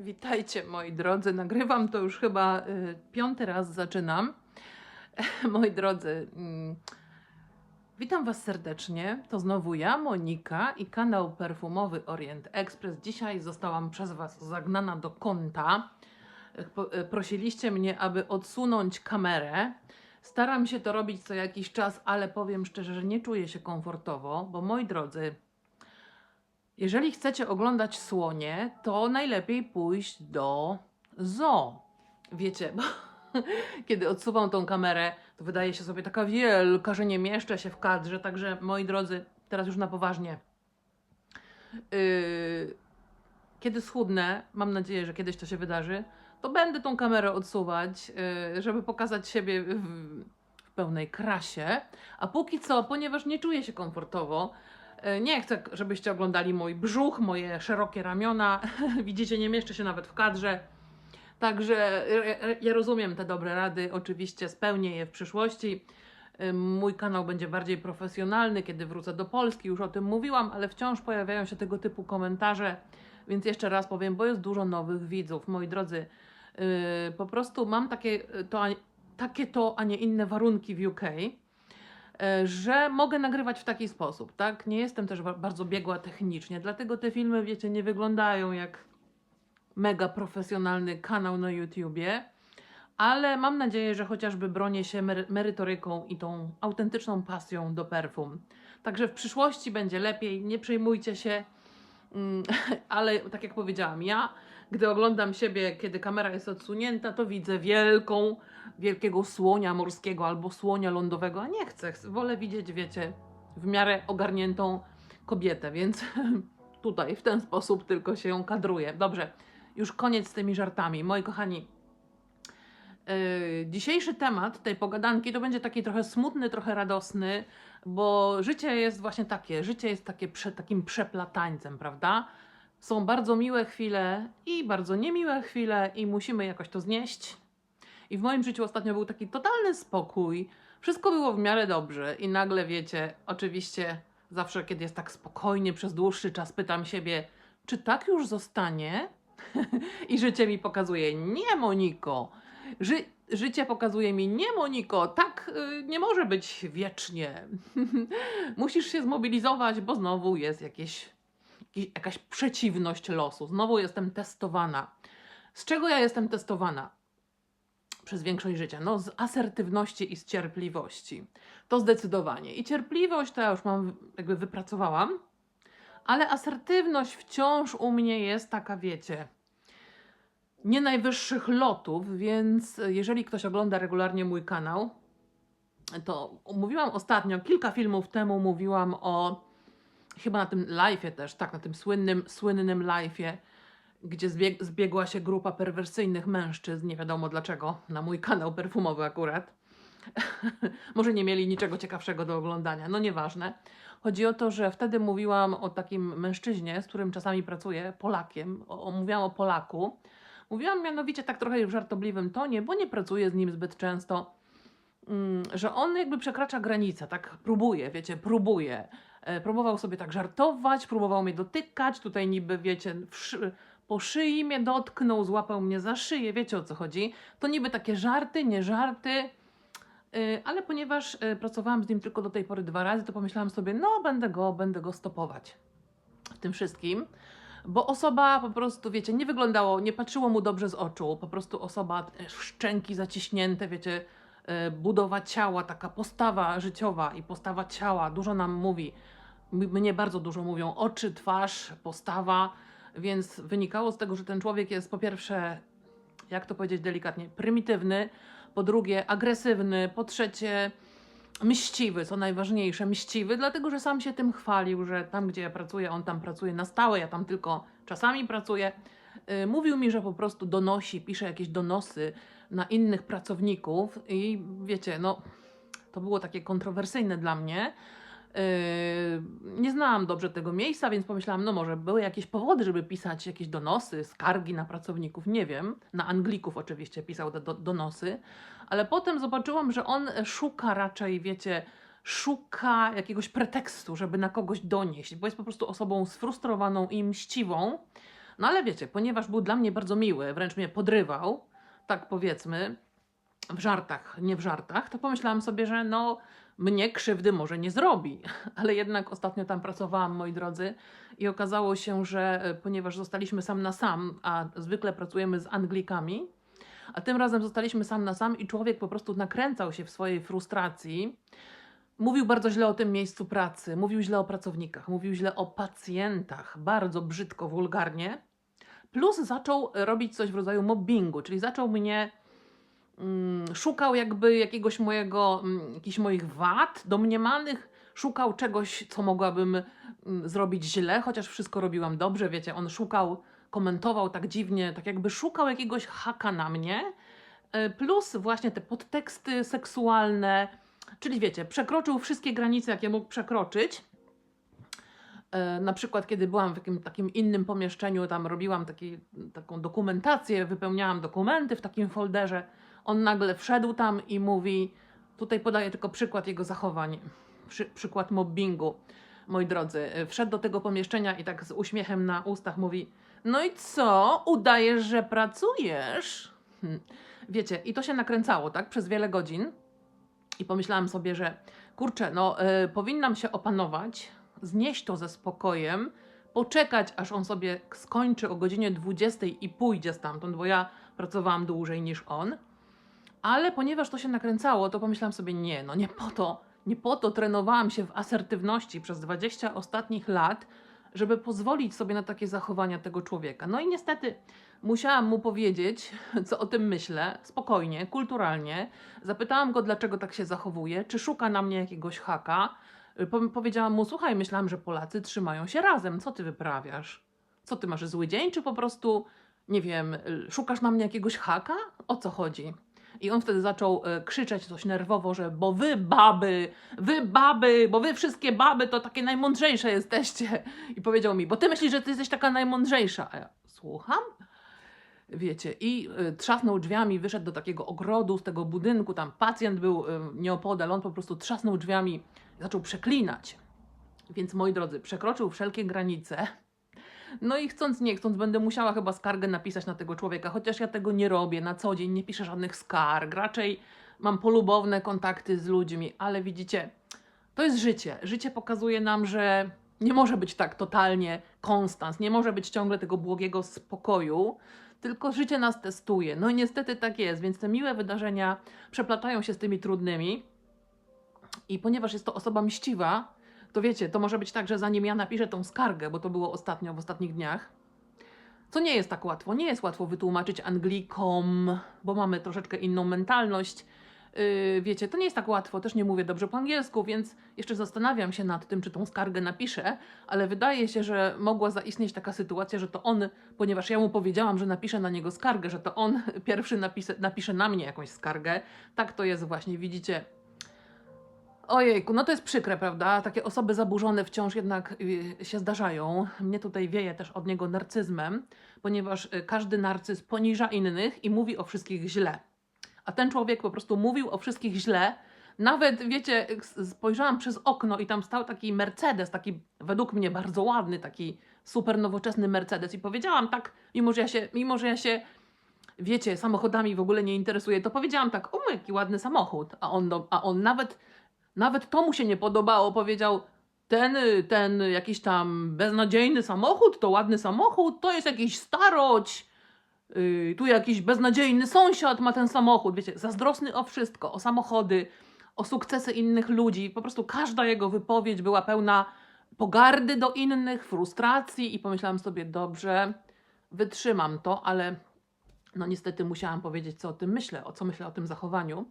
Witajcie moi drodzy, nagrywam to już chyba y, piąty raz zaczynam. moi drodzy, mm, witam Was serdecznie. To znowu ja, Monika i kanał perfumowy Orient Express. Dzisiaj zostałam przez Was zagnana do po- y, Prosiliście mnie, aby odsunąć kamerę. Staram się to robić co jakiś czas, ale powiem szczerze, że nie czuję się komfortowo, bo moi drodzy, jeżeli chcecie oglądać słonie, to najlepiej pójść do zoo. Wiecie, bo kiedy odsuwam tą kamerę, to wydaje się sobie taka wielka, że nie mieszczę się w kadrze. Także moi drodzy, teraz już na poważnie. Yy, kiedy schudnę, mam nadzieję, że kiedyś to się wydarzy, to będę tą kamerę odsuwać, yy, żeby pokazać siebie w, w pełnej krasie. A póki co, ponieważ nie czuję się komfortowo, Nie chcę, żebyście oglądali mój brzuch, moje szerokie ramiona. Widzicie, nie mieszczę się nawet w kadrze. Także e, e, ja rozumiem te dobre rady, oczywiście spełnię je w przyszłości. E, Mój kanał będzie bardziej profesjonalny, kiedy wrócę do Polski, już o tym mówiłam, ale wciąż pojawiają się tego typu komentarze, więc jeszcze raz powiem, bo jest dużo nowych widzów. Moi drodzy, e, po prostu mam takie to, takie to, a nie inne warunki w UK e, że mogę nagrywać w taki sposób, tak? Nie jestem też ba- bardzo biegła technicznie, dlatego te filmy, wiecie, nie wyglądają jak mega profesjonalny kanał na YouTubie, ale mam nadzieję, że chociażby bronię się mery- merytoryką i tą autentyczną pasją do perfum. Także w przyszłości będzie lepiej, nie przejmujcie się, Mm, ale tak jak powiedziałam, ja, gdy oglądam siebie, kiedy kamera jest odsunięta, to widzę wielką, wielkiego słonia morskiego albo słonia lądowego, a nie chcę. Wolę widzieć, wiecie, w miarę ogarniętą kobietę, więc tutaj w ten sposób tylko się ją kadruję. Dobrze, już koniec z tymi żartami. Moi kochani, yy, dzisiejszy temat tej pogadanki to będzie taki trochę smutny, trochę radosny, bo życie jest właśnie takie, życie jest takie prze, takim przeplatańcem, prawda? Są bardzo miłe chwile i bardzo niemiłe chwile i musimy jakoś to znieść. I w moim życiu ostatnio był taki totalny spokój. Wszystko było w miarę dobrze i nagle wiecie, oczywiście zawsze kiedy jest tak spokojnie przez dłuższy czas pytam siebie, czy tak już zostanie? I życie mi pokazuje, nie Moniko. Ży- życie pokazuje mi, nie Moniko, tak y, nie może być wiecznie. Musisz się zmobilizować, bo znowu jest jakieś, jakaś przeciwność losu. Znowu jestem testowana. Z czego ja jestem testowana? Przez większość życia. No, z asertywności i z cierpliwości. To zdecydowanie. I cierpliwość to ja już mam, jakby wypracowałam, ale asertywność wciąż u mnie jest taka, wiecie, nie najwyższych lotów, więc jeżeli ktoś ogląda regularnie mój kanał, to mówiłam ostatnio, kilka filmów temu mówiłam o, chyba na tym live'ie też, tak, na tym słynnym, słynnym live'ie, gdzie zbieg, zbiegła się grupa perwersyjnych mężczyzn, nie wiadomo dlaczego, na mój kanał perfumowy akurat. Może nie mieli niczego ciekawszego do oglądania, no nieważne. Chodzi o to, że wtedy mówiłam o takim mężczyźnie, z którym czasami pracuję, Polakiem, o, o, mówiłam o Polaku. Mówiłam mianowicie tak trochę w żartobliwym tonie, bo nie pracuję z nim zbyt często, mm, że on jakby przekracza granicę, tak próbuje, wiecie, próbuje. E, próbował sobie tak żartować, próbował mnie dotykać, tutaj niby, wiecie, po szyi mnie dotknął, złapał mnie za szyję, wiecie o co chodzi. To niby takie żarty, nie żarty, Y, ale ponieważ y, pracowałam z nim tylko do tej pory dwa razy, to pomyślałam sobie, no będę go, będę go stopować w tym wszystkim, bo osoba po prostu, wiecie, nie wyglądało, nie patrzyło mu dobrze z oczu, po prostu osoba, e, szczęki zaciśnięte, wiecie, budowa ciała, taka postawa życiowa i postawa ciała, dużo nam mówi, mnie bardzo dużo mówią. Oczy, twarz, postawa, więc wynikało z tego, że ten człowiek jest po pierwsze, jak to powiedzieć delikatnie, prymitywny, po drugie agresywny, po trzecie mściwy, co najważniejsze, mściwy, dlatego że sam się tym chwalił, że tam, gdzie ja pracuję, on tam pracuje na stałe, ja tam tylko czasami pracuję. Yy, Mówił mi, że po prostu donosi, pisze jakieś donosy na innych pracowników i wiecie, no to było takie kontrowersyjne dla mnie. Yy, nie znałam dobrze tego miejsca, więc pomyślałam, no może były jakieś powody, żeby pisać jakieś donosy, skargi na pracowników, nie wiem. Na Anglików oczywiście pisał te do, donosy, ale potem zobaczyłam, że on szuka raczej, wiecie, szuka jakiegoś pretekstu, żeby na kogoś donieść, bo jest po prostu osobą sfrustrowaną i mściwą. No ale wiecie, ponieważ był dla mnie bardzo miły, wręcz mnie podrywał, tak powiedzmy, w żartach, nie w żartach, to pomyślałam sobie, że no mnie krzywdy może nie zrobi. Ale jednak ostatnio tam pracowałam, moi drodzy, i okazało się, że e, ponieważ zostaliśmy sam na sam, a zwykle pracujemy z Anglikami, a tym razem zostaliśmy sam na sam i człowiek po prostu nakręcał się w swojej frustracji. Mówił bardzo źle o tym miejscu pracy, mówił źle o pracownikach, mówił źle o pacjentach, bardzo brzydko, wulgarnie. Plus zaczął robić coś w rodzaju mobbingu, czyli zaczął mnie mm, szukał jakby jakiegoś mojego, mm, jakichś moich wad domniemanych, szukał czegoś, co mogłabym mm, zrobić źle, chociaż wszystko robiłam dobrze, wiecie, on szukał, komentował tak dziwnie, tak jakby szukał jakiegoś haka na mnie, e, plus właśnie te podteksty seksualne, czyli wiecie, przekroczył wszystkie granice, jakie mógł przekroczyć. E, Na przykład, kiedy byłam w takim innym pomieszczeniu, tam robiłam taki, taką dokumentację, wypełniałam dokumenty w takim folderze, on nagle wszedł tam i mówi, tutaj podaję tylko przykład jego zachowań, przy, przykład mobbingu, moi drodzy. E, Wszedł do tego pomieszczenia i tak z uśmiechem na ustach mówi, no i co, udajesz, że pracujesz? Hm. Wiecie, i to się nakręcało, tak, przez wiele godzin. I pomyślałam sobie, że kurczę, no y, powinnam się opanować, znieść to ze spokojem, poczekać, aż on sobie skończy o godzinie 20 i pójdzie stamtąd, bo ja pracowałam dłużej niż on. Ale ponieważ to się nakręcało, to pomyślałam sobie, nie, no nie po to, nie po to trenowałam się w asertywności przez 20 ostatnich lat, żeby pozwolić sobie na takie zachowania tego człowieka. No i niestety musiałam mu powiedzieć, co o tym myślę, spokojnie, kulturalnie. Zapytałam go, dlaczego tak się zachowuje, czy szuka na mnie jakiegoś haka. Y, Po powiedziałam mu, słuchaj, myślałam, że Polacy trzymają się razem, co ty wyprawiasz? Co ty masz, zły dzień, czy po prostu, nie wiem, y, szukasz na mnie jakiegoś haka? O co chodzi? I on wtedy zaczął y, krzyczeć coś nerwowo, że bo wy baby, wy baby, bo wy wszystkie baby to takie najmądrzejsze jesteście. I powiedział mi, bo ty myślisz, że ty jesteś taka najmądrzejsza. A ja, słucham? Wiecie, i trzasnął drzwiami, wyszedł do takiego ogrodu z tego budynku, tam pacjent był nieopodal, on po prostu trzasnął drzwiami zaczął przeklinać. Więc moi drodzy, przekroczył wszelkie granice. No i chcąc nie chcąc, będę musiała chyba skargę napisać na tego człowieka, chociaż ja tego nie robię na co dzień, nie piszę żadnych skarg, raczej mam polubowne kontakty z ludźmi, ale widzicie, to jest życie. Życie pokazuje nam, że nie może być tak totalnie konstans, nie może być ciągle tego błogiego spokoju, tylko życie nas testuje. No i niestety tak jest, więc te miłe wydarzenia przeplatają się z tymi trudnymi. I ponieważ jest to osoba mściwa, to wiecie, to może być tak, że zanim ja napiszę tą skargę, bo to było ostatnio, w ostatnich dniach, co nie jest tak łatwo. Nie jest łatwo wytłumaczyć Anglikom, bo mamy troszeczkę inną mentalność. Yy, wiecie, to nie jest tak łatwo, też nie mówię dobrze po angielsku, więc jeszcze zastanawiam się nad tym, czy tą skargę napiszę, ale wydaje się, że mogła zaistnieć taka sytuacja, że to on, ponieważ ja mu powiedziałam, że napiszę na niego skargę, że to on pierwszy napisze, napisze na mnie jakąś skargę. Tak to jest właśnie, widzicie. Ojejku, no to jest przykre, prawda? Takie osoby zaburzone wciąż jednak y, się zdarzają. Mnie tutaj wieje też od niego narcyzmem, ponieważ y, każdy narcyz poniża innych i mówi o wszystkich źle. A ten człowiek po prostu mówił o wszystkich źle. Nawet, wiecie, spojrzałam przez okno i tam stał taki Mercedes, taki według mnie bardzo ładny, taki super nowoczesny Mercedes i powiedziałam tak, mimo że ja się, mimo że ja się wiecie, samochodami w ogóle nie interesuję, to powiedziałam tak, o jaki ładny samochód, a on, a on nawet, nawet to mu się nie podobało, powiedział, ten, ten jakiś tam beznadziejny samochód, to ładny samochód, to jest jakiś staroć, yy, tu jakiś beznadziejny sąsiad ma ten samochód, wiecie, zazdrosny o wszystko, o samochody, o sukcesy innych ludzi, po prostu każda jego wypowiedź była pełna pogardy do innych, frustracji i pomyślałam sobie, dobrze, wytrzymam to, ale no niestety musiałam powiedzieć, co o tym myślę, o co myślę o tym zachowaniu.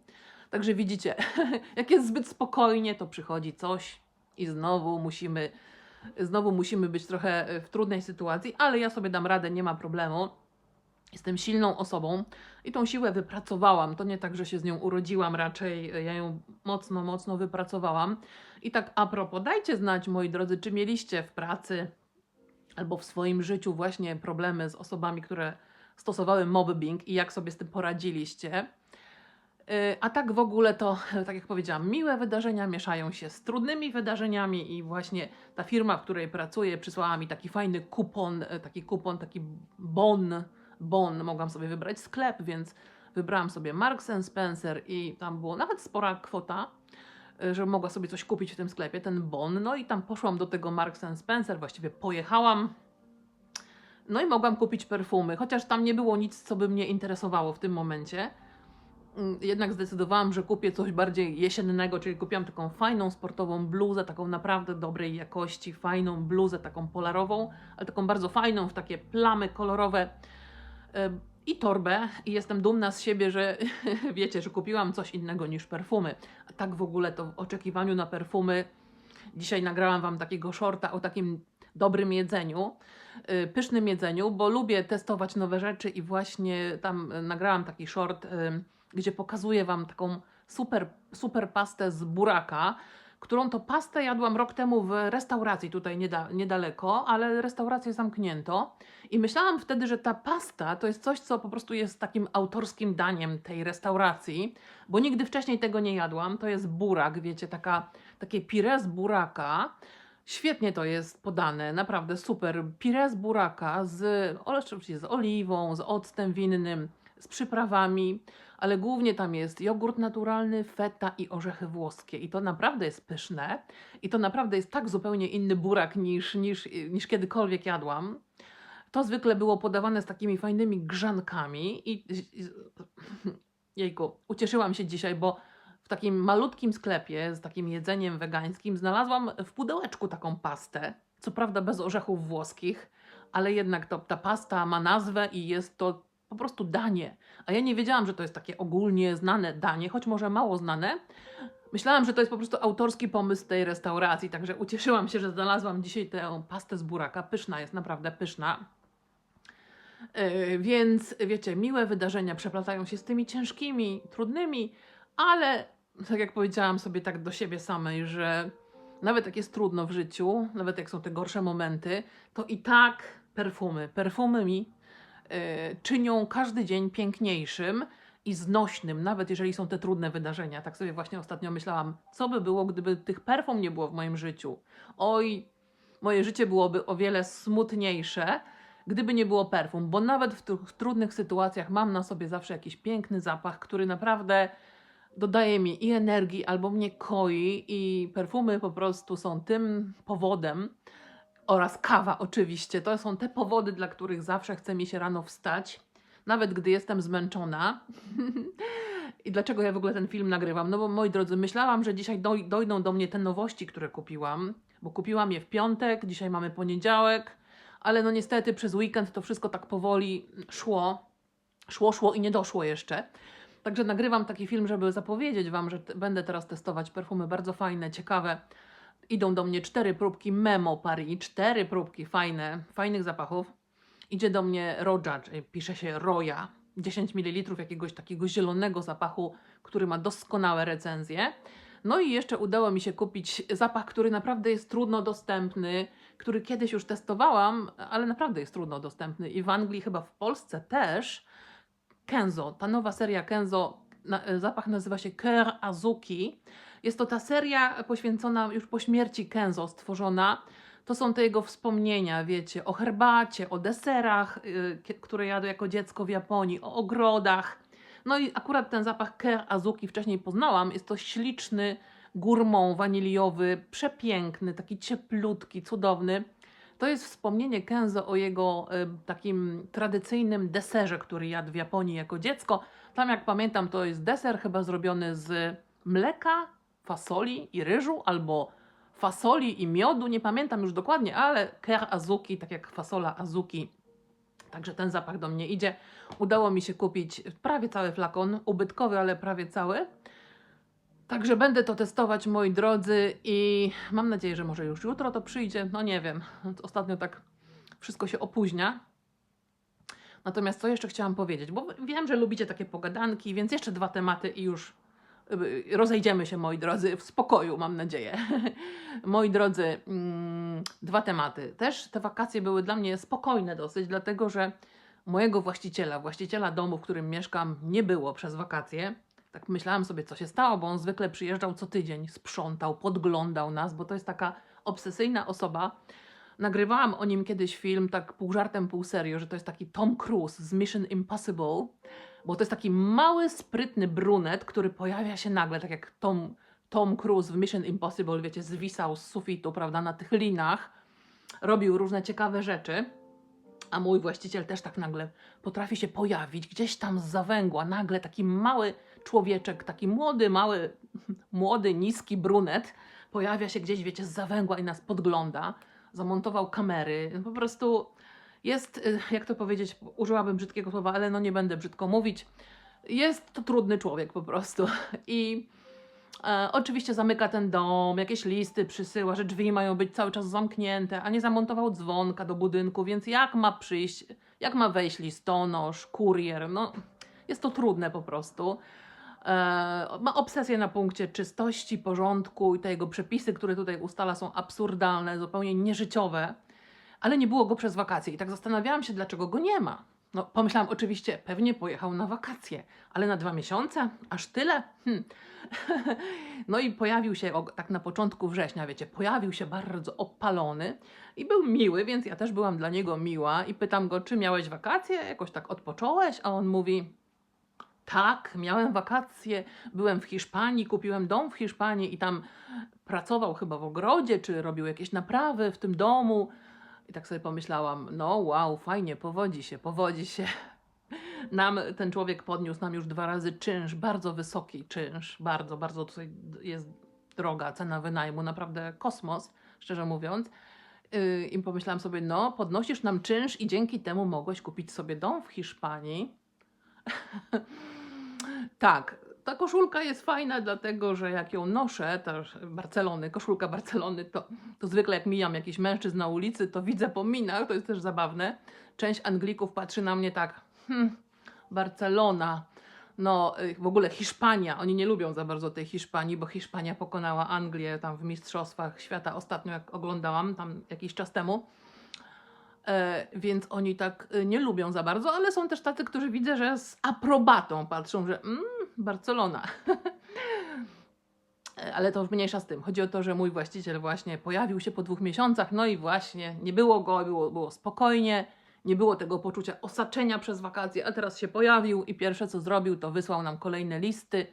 Także widzicie, jak jest zbyt spokojnie, to przychodzi coś i znowu musimy, znowu musimy być trochę e, w trudnej sytuacji, ale ja sobie dam radę, nie ma problemu. Jestem silną osobą i tą siłę wypracowałam. To nie tak, że się z nią urodziłam, raczej e, ja ją mocno, mocno wypracowałam. I tak a propos, dajcie znać, moi drodzy, czy mieliście w pracy albo w swoim życiu właśnie problemy z osobami, które stosowały mobbing i jak sobie z tym poradziliście. Y, A tak w ogóle to, tak jak powiedziałam, miłe wydarzenia mieszają się z trudnymi wydarzeniami i właśnie ta firma, w której pracuję, przysłała mi taki fajny kupon, y, taki kupon, taki bon, bon, mogłam sobie wybrać sklep, więc wybrałam sobie Marks Spencer i tam było nawet spora kwota, y, że mogła sobie coś kupić w tym sklepie, ten bon, no i tam poszłam do tego Marks Spencer, właściwie pojechałam, no i mogłam kupić perfumy, chociaż tam nie było nic, co by mnie interesowało w tym momencie. Mm, Jednak zdecydowałam, że kupię coś bardziej jesiennego, czyli kupiłam taką fajną sportową bluzę, taką naprawdę dobrej jakości, fajną bluzę, taką polarową, ale taką bardzo fajną, w takie plamy kolorowe i torbę. I jestem dumna z siebie, że wiecie, że kupiłam coś innego niż perfumy. A tak w ogóle to w oczekiwaniu na perfumy. Dzisiaj nagrałam Wam takiego shorta o takim dobrym jedzeniu, y, pysznym jedzeniu, bo lubię testować nowe rzeczy i właśnie tam nagrałam taki short, gdzie pokazuję Wam taką super, super pastę z buraka, którą to pastę jadłam rok temu w restauracji tutaj nieda, niedaleko, ale restaurację zamknięto i myślałam wtedy, że ta pasta to jest coś, co po prostu jest takim autorskim daniem tej restauracji, bo nigdy wcześniej tego nie jadłam. To jest burak, wiecie, taka, takie pire z buraka, Świetnie to jest podane, naprawdę super. Pire z buraka z, oczywiście z oliwą, z octem winnym, z przyprawami, ale głównie tam jest jogurt naturalny, feta i orzechy włoskie. I to naprawdę jest pyszne. I to naprawdę jest tak zupełnie inny burak niż, niż, niż kiedykolwiek jadłam. To zwykle było podawane z takimi fajnymi grzankami i, jejku, ucieszyłam się dzisiaj, bo w takim malutkim sklepie z takim jedzeniem wegańskim znalazłam w pudełeczku taką pastę. Co prawda bez orzechów włoskich, ale jednak to, ta pasta ma nazwę i jest to po prostu danie. A ja nie wiedziałam, że to jest takie ogólnie znane danie, choć może mało znane. Myślałam, że to jest po prostu autorski pomysł tej restauracji, także ucieszyłam się, że znalazłam dzisiaj tę pastę z buraka. Pyszna jest, naprawdę pyszna. Yy, więc wiecie, miłe wydarzenia przeplatają się z tymi ciężkimi, trudnymi, ale tak jak powiedziałam sobie tak do siebie samej, że nawet jak jest trudno w życiu, nawet jak są te gorsze momenty, to i tak perfumy, perfumy mi czynią każdy dzień piękniejszym i znośnym, nawet jeżeli są te trudne wydarzenia. Tak sobie właśnie ostatnio myślałam, co by było, gdyby tych perfum nie było w moim życiu. Oj, moje życie byłoby o wiele smutniejsze, gdyby nie było perfum, bo nawet w tych trudnych sytuacjach mam na sobie zawsze jakiś piękny zapach, który naprawdę dodaje mi i energii, albo mnie koi, i perfumy po prostu są tym powodem, oraz kawa oczywiście. To są te powody, dla których zawsze chce mi się rano wstać, nawet gdy jestem zmęczona. I dlaczego ja w ogóle ten film nagrywam? No bo moi drodzy, myślałam, że dzisiaj doj- dojdą do mnie te nowości, które kupiłam, bo kupiłam je w piątek, dzisiaj mamy poniedziałek, ale no niestety przez weekend to wszystko tak powoli szło. Szło, szło i nie doszło jeszcze. Także nagrywam taki film, żeby zapowiedzieć Wam, że będę teraz testować perfumy bardzo fajne, ciekawe. Idą do mnie cztery próbki Memo Paris, cztery próbki fajne, fajnych zapachów. Idzie do mnie Roja, czyli pisze się Roja, 10 ml jakiegoś takiego zielonego zapachu, który ma doskonałe recenzje. No i jeszcze udało mi się kupić zapach, który naprawdę jest trudno dostępny, który kiedyś już testowałam, ale naprawdę jest trudno dostępny i w Anglii, chyba w Polsce też. Kenzo, ta nowa seria Kenzo, e, zapach nazywa się Cœur Azuki. Jest to ta seria poświęcona już po śmierci Kenzo, stworzona. To są te jego wspomnienia, wiecie, o herbacie, o deserach, y, które jadł jako dziecko w Japonii, o ogrodach. No i akurat ten zapach Cœur Azuki wcześniej poznałam. Jest to śliczny, gourmand waniliowy, przepiękny, taki cieplutki, cudowny. To jest wspomnienie Kenzo o jego y, takim tradycyjnym deserze, który jadł w Japonii jako dziecko. Tam, jak pamiętam, to jest deser chyba zrobiony z mleka, fasoli i ryżu, albo fasoli i miodu, nie pamiętam już dokładnie, ale ker azuki, tak jak fasola azuki. Także ten zapach do mnie idzie. Udało mi się kupić prawie cały flakon, ubytkowy, ale prawie cały. Także będę to testować, moi drodzy, i mam nadzieję, że może już jutro to przyjdzie. No nie wiem, ostatnio tak wszystko się opóźnia. Natomiast co jeszcze chciałam powiedzieć, bo wiem, że lubicie takie pogadanki, więc jeszcze dwa tematy i już rozejdziemy się, moi drodzy, w spokoju, mam nadzieję. moi drodzy, mm, dwa tematy. Też te wakacje były dla mnie spokojne dosyć, dlatego że mojego właściciela, właściciela domu, w którym mieszkam, nie było przez wakacje, Tak myślałam sobie, co się stało, bo on zwykle przyjeżdżał co tydzień, sprzątał, podglądał nas, bo to jest taka obsesyjna osoba. Nagrywałam o nim kiedyś film, tak pół żartem, pół serio, że to jest taki Tom Cruise z Mission Impossible, bo to jest taki mały, sprytny brunet, który pojawia się nagle, tak jak Tom, Tom Cruise w Mission Impossible, wiecie, zwisał z sufitu, prawda, na tych linach, robił różne ciekawe rzeczy. A mój właściciel też tak nagle potrafi się pojawić gdzieś tam z zawęgła. Nagle taki mały człowieczek, taki młody, mały, młody, niski brunet pojawia się gdzieś, wiecie, z zawęgła i nas podgląda. Zamontował kamery. Po prostu jest, y, jak to powiedzieć, użyłabym brzydkiego słowa, ale no nie będę brzydko mówić. Jest to trudny człowiek po prostu. I E, oczywiście zamyka ten dom, jakieś listy przysyła, że drzwi mają być cały czas zamknięte, a nie zamontował dzwonka do budynku, więc jak ma przyjść, jak ma wejść listonosz, kurier, no jest to trudne po prostu. E, ma obsesję na punkcie czystości, porządku i te jego przepisy, które tutaj ustala są absurdalne, zupełnie nieżyciowe, ale nie było go przez wakacje i tak zastanawiałam się, dlaczego go nie ma. No, pomyślałam oczywiście, pewnie pojechał na wakacje, ale na dwa miesiące? Aż tyle? Hm. No i pojawił się o, tak na początku września, wiecie, pojawił się bardzo opalony i był miły, więc ja też byłam dla niego miła i pytam go, czy miałeś wakacje? Jakoś tak odpocząłeś? A on mówi, tak, miałem wakacje, byłem w Hiszpanii, kupiłem dom w Hiszpanii i tam pracował chyba w ogrodzie, czy robił jakieś naprawy w tym domu. I tak sobie pomyślałam, no wow, fajnie, powodzi się, powodzi się. Nam ten człowiek podniósł nam już dwa razy czynsz, bardzo wysoki czynsz, bardzo, bardzo tutaj jest droga cena wynajmu, naprawdę kosmos, szczerze mówiąc. Yy, I pomyślałam sobie, no, podnosisz nam czynsz i dzięki temu mogłeś kupić sobie dom w Hiszpanii. tak, ta koszulka jest fajna, dlatego że jak ją noszę, też Barcelony, koszulka Barcelony, to, to zwykle jak mijam jakiś mężczyzn na ulicy, to widzę po minach, to jest też zabawne. Część Anglików patrzy na mnie tak, hmm, Barcelona, no y, w ogóle Hiszpania, oni nie lubią za bardzo tej Hiszpanii, bo Hiszpania pokonała Anglię tam w Mistrzostwach Świata ostatnio, jak oglądałam tam jakiś czas temu. E, więc oni tak y, nie lubią za bardzo, ale są też tacy, którzy widzę, że z aprobatą patrzą, że mm, Barcelona. Ale to już mniejsza z tym. Chodzi o to, że mój właściciel właśnie pojawił się po dwóch miesiącach, no i właśnie nie było go, było, było spokojnie, nie było tego poczucia osaczenia przez wakacje, a teraz się pojawił i pierwsze co zrobił, to wysłał nam kolejne listy,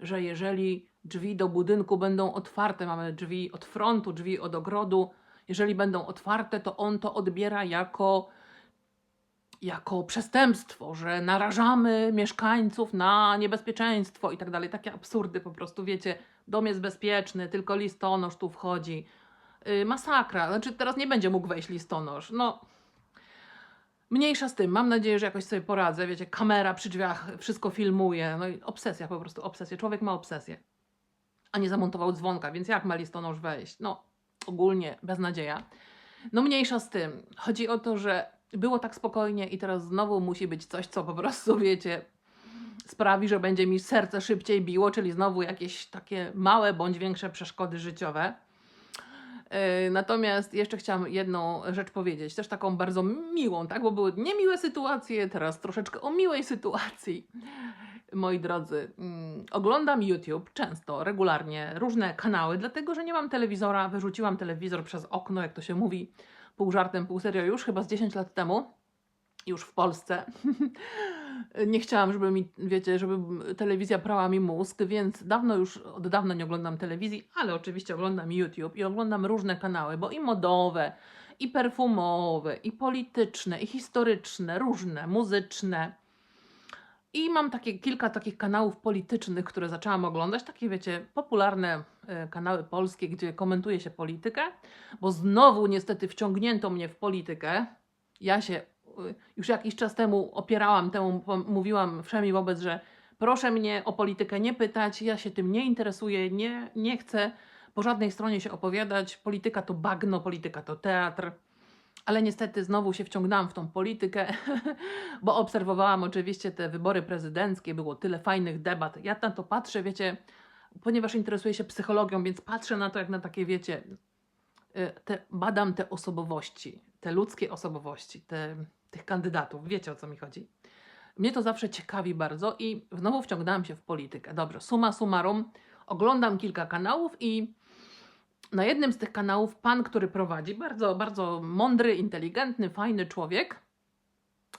że jeżeli drzwi do budynku będą otwarte, mamy drzwi od frontu, drzwi od ogrodu, jeżeli będą otwarte, to on to odbiera jako jako przestępstwo, że narażamy mieszkańców na niebezpieczeństwo i tak dalej. Takie absurdy po prostu, wiecie, dom jest bezpieczny, tylko listonosz tu wchodzi. Yy, masakra, znaczy teraz nie będzie mógł wejść listonosz. No, mniejsza z tym, mam nadzieję, że jakoś sobie poradzę, wiecie, kamera przy drzwiach, wszystko filmuje, no i obsesja po prostu, obsesja. Człowiek ma obsesję, a nie zamontował dzwonka, więc jak ma listonosz wejść? No, ogólnie beznadzieja. No mniejsza z tym. Chodzi o to, że było tak spokojnie i teraz znowu musi być coś, co po prostu, wiecie, sprawi, że będzie mi serce szybciej biło, czyli znowu jakieś takie małe bądź większe przeszkody życiowe. Yy, Natomiast jeszcze chciałam jedną rzecz powiedzieć, też taką bardzo miłą, tak? Bo były niemiłe sytuacje, teraz troszeczkę o miłej sytuacji. Moi drodzy, mm, oglądam YouTube często, regularnie, różne kanały, dlatego że nie mam telewizora. Wyrzuciłam telewizor przez okno, jak to się mówi, pół żartem, pół serio, już chyba z 10 lat temu, już w Polsce. nie chciałam, żeby mi, wiecie, żeby telewizja prała mi mózg, więc dawno już, od dawna nie oglądam telewizji, ale oczywiście oglądam YouTube i oglądam różne kanały, bo i modowe, i perfumowe, i polityczne, i historyczne, różne, muzyczne. I mam takie kilka takich kanałów politycznych, które zaczęłam oglądać, takie wiecie, popularne e, kanały polskie, gdzie komentuje się politykę, bo znowu niestety wciągnięto mnie w politykę. Ja się e, już jakiś czas temu opierałam temu, mówiłam wszemi wobec, że proszę mnie o politykę nie pytać, ja się tym nie interesuję, nie, nie chcę po żadnej stronie się opowiadać. Polityka to bagno, polityka to teatr. Ale niestety znowu się wciągnęłam w tą politykę, bo obserwowałam oczywiście te wybory prezydenckie, było tyle fajnych debat. Ja na to patrzę, wiecie, ponieważ interesuję się psychologią, więc patrzę na to jak na takie, wiecie, y, te, badam te osobowości, te ludzkie osobowości, te, tych kandydatów. Wiecie o co mi chodzi. Mnie to zawsze ciekawi bardzo i znowu wciągnęłam się w politykę. Dobrze, suma summarum, oglądam kilka kanałów i na jednym z tych kanałów pan, który prowadzi, bardzo, bardzo mądry, inteligentny, fajny człowiek,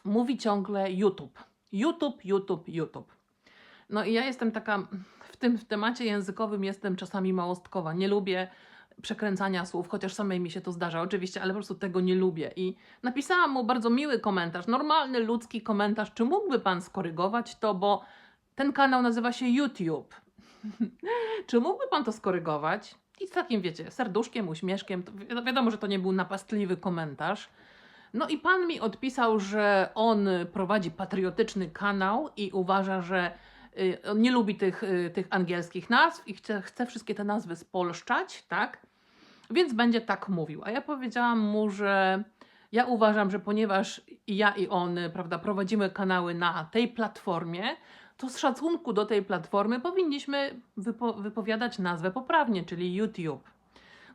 mówi ciągle YouTube. YouTube, YouTube, YouTube. No i ja jestem taka, w tym w temacie językowym jestem czasami małostkowa. Nie lubię przekręcania słów, chociaż samej mi się to zdarza oczywiście, ale po prostu tego nie lubię. I napisałam mu bardzo miły komentarz, normalny, ludzki komentarz, czy mógłby pan skorygować to, bo ten kanał nazywa się YouTube. czy mógłby pan to skorygować? I z takim, wiecie, serduszkiem, uśmieszkiem. Wiadomo, że to nie był napastliwy komentarz. No i pan mi odpisał, że on prowadzi patriotyczny kanał i uważa, że y, on nie lubi tych, y, tych angielskich nazw i chce, chce wszystkie te nazwy spolszczać, tak? Więc będzie tak mówił. A ja powiedziałam mu, że ja uważam, że ponieważ i ja i on, y, prawda, prowadzimy kanały na tej platformie, to z szacunku do tej platformy powinniśmy wypo, wypowiadać nazwę poprawnie, czyli YouTube.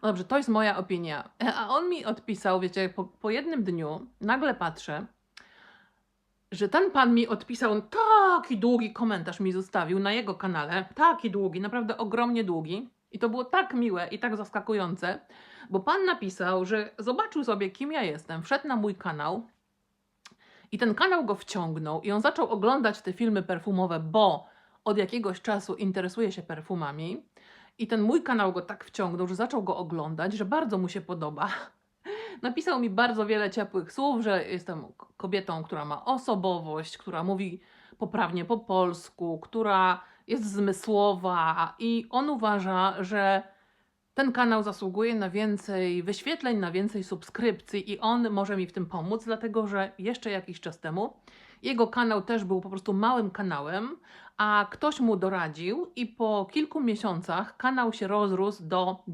No dobrze, to jest moja opinia. A on mi odpisał, wiecie, po, po jednym dniu nagle patrzę, że ten pan mi odpisał taki długi komentarz mi zostawił na jego kanale, taki długi, naprawdę ogromnie długi. I to było tak miłe i tak zaskakujące, bo pan napisał, że zobaczył sobie, kim ja jestem, wszedł na mój kanał i ten kanał go wciągnął i on zaczął oglądać te filmy perfumowe, bo od jakiegoś czasu interesuje się perfumami. I ten mój kanał go tak wciągnął, że zaczął go oglądać, że bardzo mu się podoba. Napisał mi bardzo wiele ciepłych słów, że jestem kobietą, która ma osobowość, która mówi poprawnie po polsku, która jest zmysłowa i on uważa, że ten kanał zasługuje na więcej wyświetleń, na więcej subskrypcji i on może mi w tym pomóc, dlatego że jeszcze jakiś czas temu jego kanał też był po prostu małym kanałem, a ktoś mu doradził i po kilku miesiącach kanał się rozrósł do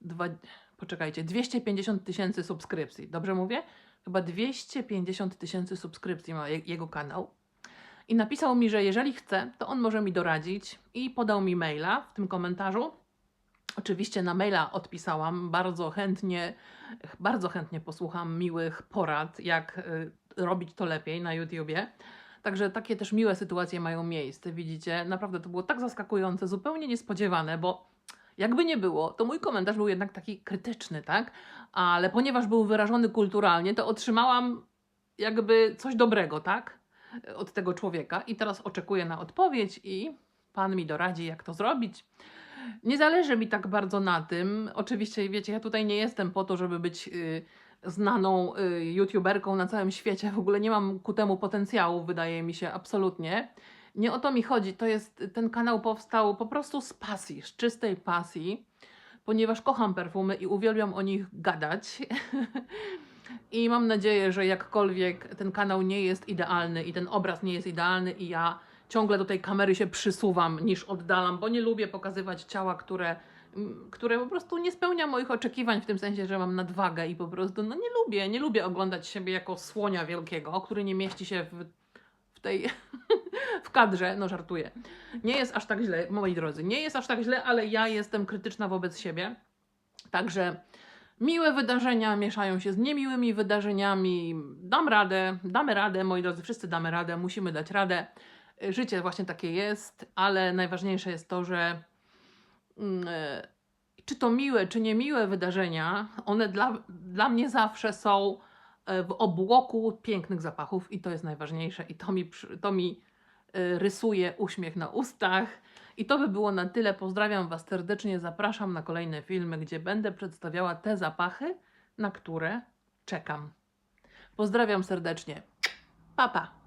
dwa, poczekajcie, 250 tysięcy subskrypcji. Dobrze mówię? Chyba 250 tysięcy subskrypcji ma je, jego kanał. I napisał mi, że jeżeli chce, to on może mi doradzić i podał mi maila w tym komentarzu. Oczywiście na maila odpisałam bardzo chętnie, bardzo chętnie posłucham miłych porad, jak y, robić to lepiej na YouTubie. Także takie też miłe sytuacje mają miejsce, widzicie? Naprawdę to było tak zaskakujące, zupełnie niespodziewane, bo jakby nie było, to mój komentarz był jednak taki krytyczny, tak? Ale ponieważ był wyrażony kulturalnie, to otrzymałam jakby coś dobrego, tak? Od tego człowieka i teraz oczekuję na odpowiedź i pan mi doradzi, jak to zrobić. Nie zależy mi tak bardzo na tym. Oczywiście, wiecie, ja tutaj nie jestem po to, żeby być y, znaną y, youtuberką na całym świecie. W ogóle nie mam ku temu potencjału, wydaje mi się, absolutnie. Nie o to mi chodzi. To jest, ten kanał powstał po prostu z pasji, z czystej pasji, ponieważ kocham perfumy i uwielbiam o nich gadać. I mam nadzieję, że jakkolwiek ten kanał nie jest idealny i ten obraz nie jest idealny i ja ciągle do tej kamery się przysuwam niż oddalam, bo nie lubię pokazywać ciała, które, mm, które po prostu nie spełnia moich oczekiwań w tym sensie, że mam nadwagę i po prostu no nie lubię, nie lubię oglądać siebie jako słonia wielkiego, który nie mieści się w, w tej w kadrze, no żartuję. Nie jest aż tak źle, moi drodzy, nie jest aż tak źle, ale ja jestem krytyczna wobec siebie. Także miłe wydarzenia mieszają się z niemiłymi wydarzeniami. Dam radę, damy radę, moi drodzy, wszyscy damy radę, musimy dać radę. Życie właśnie takie jest, ale najważniejsze jest to, że mm, e, czy to miłe, czy niemiłe wydarzenia, one dla, dla mnie zawsze są e, w obłoku pięknych zapachów i to jest najważniejsze i to mi, to mi e, rysuje uśmiech na ustach. I to by było na tyle. Pozdrawiam Was serdecznie. Zapraszam na kolejne filmy, gdzie będę przedstawiała te zapachy, na które czekam. Pozdrawiam serdecznie. Pa, pa.